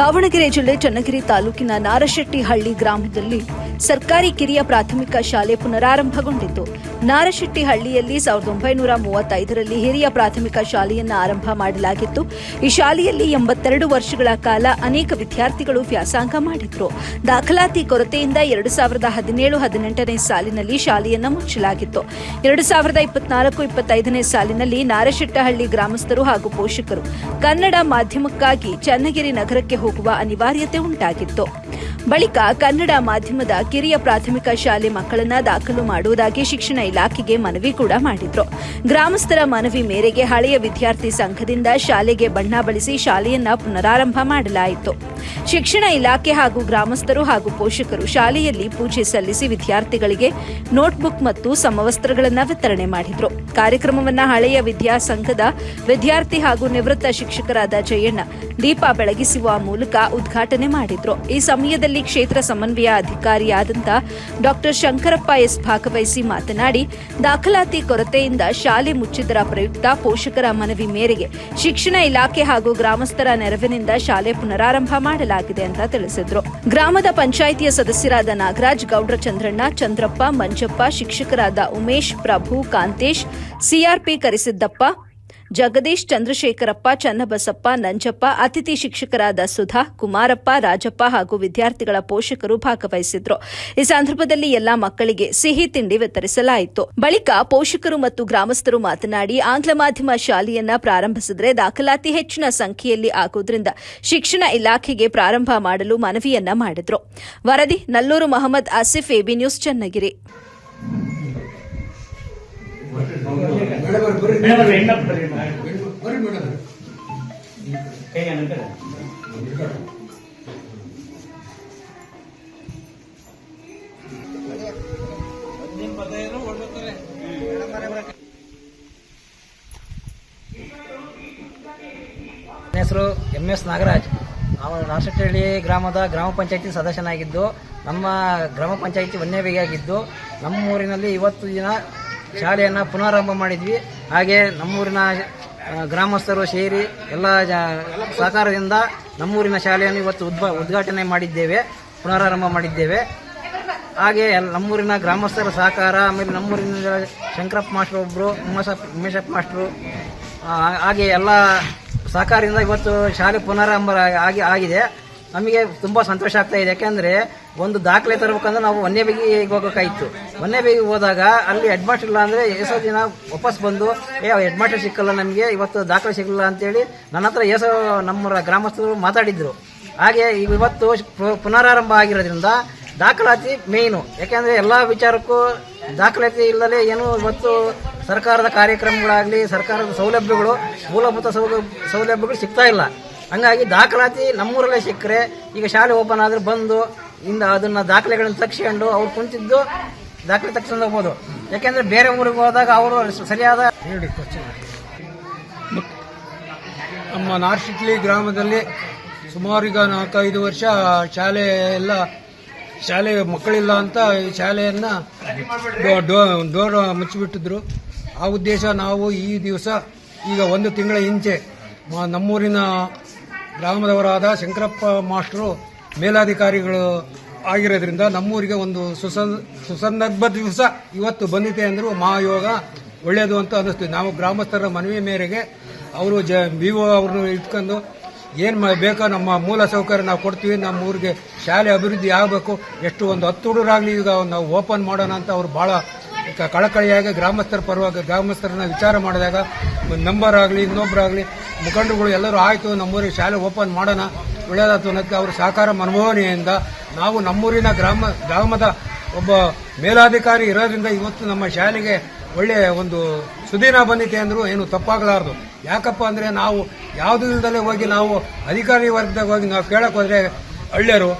ದಾವಣಗೆರೆ ಜಿಲ್ಲೆ ಚನ್ನಗಿರಿ ತಾಲೂಕಿನ ನಾರಶೆಟ್ಟಿಹಳ್ಳಿ ಗ್ರಾಮದಲ್ಲಿ ಸರ್ಕಾರಿ ಕಿರಿಯ ಪ್ರಾಥಮಿಕ ಶಾಲೆ ಪುನರಾರಂಭಗೊಂಡಿತು ನಾರಶೆಟ್ಟಿಹಳ್ಳಿಯಲ್ಲಿ ಸಾವಿರದ ಒಂಬೈನೂರ ಮೂವತ್ತೈದರಲ್ಲಿ ಹಿರಿಯ ಪ್ರಾಥಮಿಕ ಶಾಲೆಯನ್ನು ಆರಂಭ ಮಾಡಲಾಗಿತ್ತು. ಈ ಶಾಲೆಯಲ್ಲಿ ಎಂಬತ್ತೆರಡು ವರ್ಷಗಳ ಕಾಲ ಅನೇಕ ವಿದ್ಯಾರ್ಥಿಗಳು ವ್ಯಾಸಂಗ ಮಾಡಿದ್ರು. ದಾಖಲಾತಿ ಕೊರತೆಯಿಂದ ಎರಡು ಸಾವಿರದ ಹದಿನೇಳು ಹದಿನೆಂಟನೇ ಸಾಲಿನಲ್ಲಿ ಶಾಲೆಯನ್ನು ಮುಚ್ಚಲಾಗಿತ್ತು. ಎರಡು ಸಾವಿರದ ಇಪ್ಪತ್ನಾಲ್ಕು ಇಪ್ಪತ್ತೈದನೇ ಸಾಲಿನಲ್ಲಿ ನಾರಶೆಟ್ಟಹಳ್ಳಿ ಗ್ರಾಮಸ್ಥರು ಹಾಗೂ ಪೋಷಕರು ಕನ್ನಡ ಮಾಧ್ಯಮಕ್ಕಾಗಿ ಚನ್ನಗಿರಿ ನಗರಕ್ಕೆ ಹೋಗುವ ಅನಿವಾರ್ಯತೆ ಉಂಟಾಗಿತ್ತು. ಬಳಿಕ ಕನ್ನಡ ಮಾಧ್ಯಮದ ಕಿರಿಯ ಪ್ರಾಥಮಿಕ ಶಾಲೆ ಮಕ್ಕಳನ್ನ ದಾಖಲು ಮಾಡುವುದಾಗಿ ಶಿಕ್ಷಣ ಇಲಾಖೆಗೆ ಮನವಿ ಕೂಡ ಮಾಡಿದ್ರು. ಗ್ರಾಮಸ್ಥರ ಮನವಿ ಮೇರೆಗೆ ಹಳೆಯ ವಿದ್ಯಾರ್ಥಿ ಸಂಘದಿಂದ ಶಾಲೆಗೆ ಬಣ್ಣ ಬಳಸಿ ಶಾಲೆಯನ್ನ ಪುನರಾರಂಭ ಮಾಡಲಾಯಿತು. ಶಿಕ್ಷಣ ಇಲಾಖೆ ಹಾಗೂ ಗ್ರಾಮಸ್ಥರು ಹಾಗೂ ಪೋಷಕರು ಶಾಲೆಯಲ್ಲಿ ಪೂಜೆ ಸಲ್ಲಿಸಿ ವಿದ್ಯಾರ್ಥಿಗಳಿಗೆ ನೋಟ್ಬುಕ್ ಮತ್ತು ಸಮವಸ್ತ್ರಗಳನ್ನು ವಿತರಣೆ ಮಾಡಿದ್ರು. ಕಾರ್ಯಕ್ರಮವನ್ನ ಹಳೆಯ ವಿದ್ಯಾಸಂಘದ ವಿದ್ಯಾರ್ಥಿ ಹಾಗೂ ನಿವೃತ್ತ ಶಿಕ್ಷಕರಾದ ಜಯಣ್ಣ ದೀಪ ಬೆಳಗಿಸುವ ಮೂಲಕ ಉದ್ಘಾಟನೆ ಮಾಡಿದ್ರು. ಈ ಸಮಯದಲ್ಲಿ ಕ್ಷೇತ್ರ ಸಮನ್ವಯ ಅಧಿಕಾರಿಯಾದಂತ ಡಾಕ್ಟರ್ ಶಂಕರಪ್ಪ ಎಸ್ ಭಾಗವಹಿಸಿ ಮಾತನಾಡಿ, ದಾಖಲಾತಿ ಕೊರತೆಯಿಂದ ಶಾಲೆ ಮುಚ್ಚಿದರ ಪ್ರಯುಕ್ತ ಪೋಷಕರ ಮನವಿ ಮೇರೆಗೆ ಶಿಕ್ಷಣ ಇಲಾಖೆ ಹಾಗೂ ಗ್ರಾಮಸ್ಥರ ನೆರವಿನಿಂದ ಶಾಲೆ ಪುನರಾರಂಭ ಮಾಡಲಾಗಿದೆ ಅಂತ ತಿಳಿಸಿದ್ರು. ಗ್ರಾಮದ ಪಂಚಾಯಿತಿಯ ಸದಸ್ಯರಾದ ನಾಗರಾಜ್, ಗೌಡ್ರ ಚಂದ್ರಣ್ಣ, ಚಂದ್ರಪ್ಪ, ಮಂಜಪ್ಪ, ಶಿಕ್ಷಕರಾದ ಉಮೇಶ್, ಪ್ರಭು, ಕಾಂತೇಶ್, ಸಿಆರ್ಪಿ ಕರಿಸಿದ್ದಪ್ಪ ಜಗದೀಶ್, ಚಂದ್ರಶೇಖರಪ್ಪ, ಚನ್ನಬಸಪ್ಪ, ನಂಜಪ್ಪ, ಅತಿಥಿ ಶಿಕ್ಷಕರಾದ ಸುಧಾ, ಕುಮಾರಪ್ಪ, ರಾಜಪ್ಪ ಹಾಗೂ ವಿದ್ಯಾರ್ಥಿಗಳ ಪೋಷಕರು ಭಾಗವಹಿಸಿದ್ರು. ಈ ಸಂದರ್ಭದಲ್ಲಿ ಎಲ್ಲಾ ಮಕ್ಕಳಿಗೆ ಸಿಹಿ ತಿಂಡಿ ವಿತರಿಸಲಾಯಿತು. ಬಳಿಕ ಪೋಷಕರು ಮತ್ತು ಗ್ರಾಮಸ್ಥರು ಮಾತನಾಡಿ, ಆಂಗ್ಲ ಮಾಧ್ಯಮ ಶಾಲೆಯನ್ನ ಪ್ರಾರಂಭಿಸಿದ್ರೆ ದಾಖಲಾತಿ ಹೆಚ್ಚಿನ ಸಂಖ್ಯೆಯಲ್ಲಿ ಆಗುವುದರಿಂದ ಶಿಕ್ಷಣ ಇಲಾಖೆಗೆ ಪ್ರಾರಂಭ ಮಾಡಲು ಮನವಿಯನ್ನ ಮಾಡಿದ್ರು. ವರದಿ, Nallur Mohammed Asif, A B news, Channagiri. Madam ಬರ್ರಿ ಮೇಡಮ್ ಅವ್ರೆ, ಹೆಣ್ಣಪ್ಪ ಬರ್ರಿ ಮೇಡಮ್. ಬರ್ರಿ ಮೇಡಮ್ ಕೈ ಅನ್ನಕ್ಕೆ. ನನ್ನ ಹೆಸರು ಎಂ ಎಸ್ ನಾಗರಾಜ್ ನಾವು ನಾಶಟ್ಟಹಳ್ಳಿ ಗ್ರಾಮದ ಗ್ರಾಮ ಪಂಚಾಯತಿ ಸದಸ್ಯನಾಗಿದ್ದು ನಮ್ಮ ಗ್ರಾಮ ಪಂಚಾಯತಿ ಆಗಿದ್ದು ನಮ್ಮೂರಿನಲ್ಲಿ ಇವತ್ತು ದಿನ ಶಾಲೆಯನ್ನು ಪುನರಾರಂಭ ಮಾಡಿದ್ವಿ. ಹಾಗೆ ನಮ್ಮೂರಿನ ಗ್ರಾಮಸ್ಥರು ಸೇರಿ ಎಲ್ಲ ಸಹಕಾರದಿಂದ ನಮ್ಮೂರಿನ ಶಾಲೆಯನ್ನು ಇವತ್ತು ಉದ್ಭ ಉದ್ಘಾಟನೆ ಮಾಡಿದ್ದೇವೆ, ಪುನರಾರಂಭ ಮಾಡಿದ್ದೇವೆ. ಹಾಗೆ ನಮ್ಮೂರಿನ ಗ್ರಾಮಸ್ಥರ ಸಹಕಾರ, ಆಮೇಲೆ ನಮ್ಮೂರಿನ ಶಂಕರಪ್ಪ ಮಾಸ್ಟರ್ ಒಬ್ಬರು ಉಮೇಶಪ್ಪ ಉಮೇಶಪ್ಪ ಮಾಸ್ಟ್ರು ಹಾಗೆ ಎಲ್ಲ ಸಹಕಾರದಿಂದ ಇವತ್ತು ಶಾಲೆ ಪುನರಾರಂಭ ಆಗಿ, ಆಗಿದೆ. ನಮಗೆ ತುಂಬ ಸಂತೋಷ ಆಗ್ತಾ ಇದೆ. ಯಾಕೆಂದ್ರೆ ಒಂದು ದಾಖಲೆ ತರಬೇಕಂದ್ರೆ ನಾವು ವನ್ಯಬೇಗಿಗೆ ಹೋಗಬೇಕಾಗಿತ್ತು ವನ್ಯಬೇಗಿಗೆ ಹೋದಾಗ ಅಲ್ಲಿ ಹೆಡ್ ಇಲ್ಲ ಅಂದರೆ ಎಷ್ಟೋ ದಿನ ವಾಪಸ್ ಬಂದು, ಏ ಹೆಡ್ ಮಾಸ್ಟರ್ ಸಿಕ್ಕಲ್ಲ ನಮಗೆ, ಇವತ್ತು ದಾಖಲೆ ಸಿಗಲ್ಲ ಅಂತೇಳಿ ನನ್ನ ಹತ್ರ ಎಸೋ ನಮ್ಮ ಗ್ರಾಮಸ್ಥರು ಮಾತಾಡಿದ್ರು. ಹಾಗೆ ಈಗ ಇವತ್ತು ಪುನರಾರಂಭ ಆಗಿರೋದ್ರಿಂದ ದಾಖಲಾತಿ ಮೇಯ್ನು ಯಾಕೆಂದರೆ ಎಲ್ಲ ವಿಚಾರಕ್ಕೂ ದಾಖಲಾತಿ ಇಲ್ಲದೆ ಏನು ಇವತ್ತು ಸರ್ಕಾರದ ಕಾರ್ಯಕ್ರಮಗಳಾಗಲಿ, ಸರ್ಕಾರದ ಸೌಲಭ್ಯಗಳು, ಮೂಲಭೂತ ಸೌಲ- ಸೌಲಭ್ಯಗಳು ಸಿಗ್ತಾ ಇಲ್ಲ. ಹಂಗಾಗಿ ದಾಖಲಾತಿ ನಮ್ಮೂರಲ್ಲೇ ಸಿಕ್ಕರೆ ಈಗ ಶಾಲೆ ಓಪನ್ ಆದರೆ ಬಂದು ಇಂದ ಅದನ್ನ ದಾಖಲೆಗಳನ್ನು ತಕ್ಷಕೊಂಡು ಅವ್ರು ಕುಂತಿದ್ದು ದಾಖಲೆ ತಕ್ಷಣ ಹೋಗ್ಬೋದು. ಯಾಕೆಂದ್ರೆ ಬೇರೆ ಊರಿಗೆ ಹೋದಾಗ ಅವರು ಸರಿಯಾದ ಹೇಳಿ ನಮ್ಮ ನಾರ್ಶಿಟ್ಲಿ ಗ್ರಾಮದಲ್ಲಿ ಸುಮಾರು ಈಗ ನಾಲ್ಕೈದು ವರ್ಷ ಶಾಲೆ ಎಲ್ಲ ಶಾಲೆ ಮಕ್ಕಳಿಲ್ಲ ಅಂತ ಈ ಶಾಲೆಯನ್ನ ಡೋರ್ ಮುಚ್ಚಿಬಿಟ್ಟಿದ್ರು. ಆ ಉದ್ದೇಶ ನಾವು ಈ ದಿವಸ ಈಗ ಒಂದು ತಿಂಗಳ ಹಿಂಚೆ ನಮ್ಮೂರಿನ ಗ್ರಾಮದವರಾದ ಶಂಕರಪ್ಪ ಮಾಸ್ಟರು ಮೇಲಾಧಿಕಾರಿಗಳು ಆಗಿರೋದ್ರಿಂದ ನಮ್ಮೂರಿಗೆ ಒಂದು ಸುಸನ್, ಸುಸಂದರ್ಭ ದಿವಸ ಇವತ್ತು ಬಂದಿದೆ ಅಂದರೂ ಮಹಾಯೋಗ ಒಳ್ಳೆಯದು ಅಂತ ಅನ್ನಿಸ್ತೀವಿ ನಾವು ಗ್ರಾಮಸ್ಥರ ಮನವಿ ಮೇರೆಗೆ ಅವರು ಜ, ಬಿ ಒ ಅವ್ರನ್ನ ಇಟ್ಕೊಂಡು ಏನು ಬೇಕೋ ನಮ್ಮ ಮೂಲ ಸೌಕರ್ಯ ನಾವು ಕೊಡ್ತೀವಿ ನಮ್ಮ ಊರಿಗೆ ಶಾಲೆ ಅಭಿವೃದ್ಧಿ ಆಗಬೇಕು, ಎಷ್ಟು ಒಂದು ಹತ್ತು ಹುಡುಗರಾಗಲಿ ಈಗ ನಾವು ಓಪನ್ ಮಾಡೋಣ ಅಂತ ಅವ್ರು ಭಾಳ ಕಳಕಳಿಯಾಗಿ ಗ್ರಾಮಸ್ಥರ ಪರವಾಗಿ, ಗ್ರಾಮಸ್ಥರನ್ನ ವಿಚಾರ ಮಾಡಿದಾಗ ಒಂದು ನಂಬರ್ ಆಗಲಿ ಇನ್ನೊಬ್ಬರಾಗಲಿ ಮುಖಂಡರುಗಳು ಎಲ್ಲರೂ ಆಯಿತು, ನಮ್ಮೂರಿಗೆ ಶಾಲೆ ಓಪನ್ ಮಾಡೋಣ ಒಳ್ಳೆಯದಾಯ್ತು ಅವರು ಸಹಕಾರ ಮನಮೋಹನೆಯಿಂದ ನಾವು ನಮ್ಮೂರಿನ ಗ್ರಾಮ, ಗ್ರಾಮದ ಒಬ್ಬ ಮೇಲಾಧಿಕಾರಿ ಇರೋದ್ರಿಂದ ಇವತ್ತು ನಮ್ಮ ಶಾಲೆಗೆ ಒಳ್ಳೆಯ ಒಂದು ಸುದೀನ ಬಂದಿದೆ ಅಂದರೂ ಏನು ತಪ್ಪಾಗಲಾರದು. ಯಾಕಪ್ಪ ಅಂದರೆ ನಾವು ಯಾವುದೂ ಇಲ್ದಲೇ ಹೋಗಿ ನಾವು ಅಧಿಕಾರಿ ವರ್ಗದಾಗ ಹೋಗಿ ನಾವು ಕೇಳಕ್ಕೆ ಹೋದರೆ ಹಳ್ಳಿಯರು